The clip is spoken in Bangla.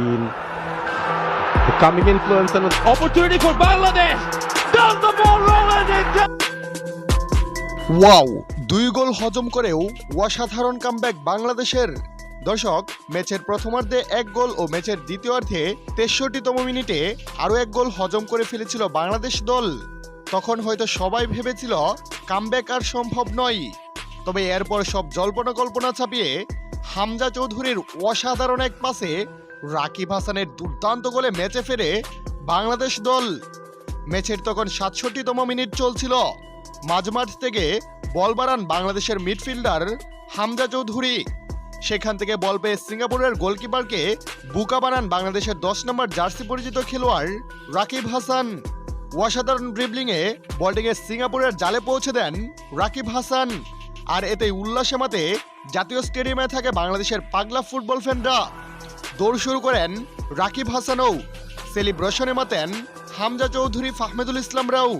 been the coming influence and an Opportunity for Bangladesh. Does the ball roll and does. Wow দুই গোল হজম করেও অসাধারণ কামব্যাক বাংলাদেশের দর্শক, ম্যাচের প্রথমার্ধে এক গোল ও ম্যাচের দ্বিতীয়ার্ধে তেষট্টিতম মিনিটে আরও এক গোল হজম করে ফেলেছিল বাংলাদেশ দল তখন হয়তো সবাই ভেবেছিল কামব্যাক আর সম্ভব নয় তবে এরপর সব জল্পনা কল্পনা ছাপিয়ে হামজা চৌধুরীর অসাধারণ এক পাসে রাকিব হাসানের দুর্দান্ত গোলে ম্যাচে ফেরে বাংলাদেশ দল। ম্যাচের তখন সাতষট্টিতম মিনিট চলছিল। মাঝমাঠ থেকে বল বাড়ান বাংলাদেশের মিডফিল্ডার হামজা চৌধুরী। সেখান থেকে বল পেয়ে সিঙ্গাপুরের গোলকিপারকে বুকা বানান বাংলাদেশের দশ নম্বর জার্সি পরিচিত খেলোয়াড় রাকিব হাসান। অসাধারণ ড্রিবলিংয়ে বলটিকে সিঙ্গাপুরের জালে পৌঁছে দেন রাকিব হাসান। আর এতে উল্লাসে মাতে জাতীয় স্টেডিয়ামে থাকে বাংলাদেশের পাগলা ফুটবল ফ্যানরা দৌড় শুরু করেন রাকিব হাসানও। সেলিব্রেশনে মাতেন হামজা চৌধুরী ফাহমেদুল ইসলামরাও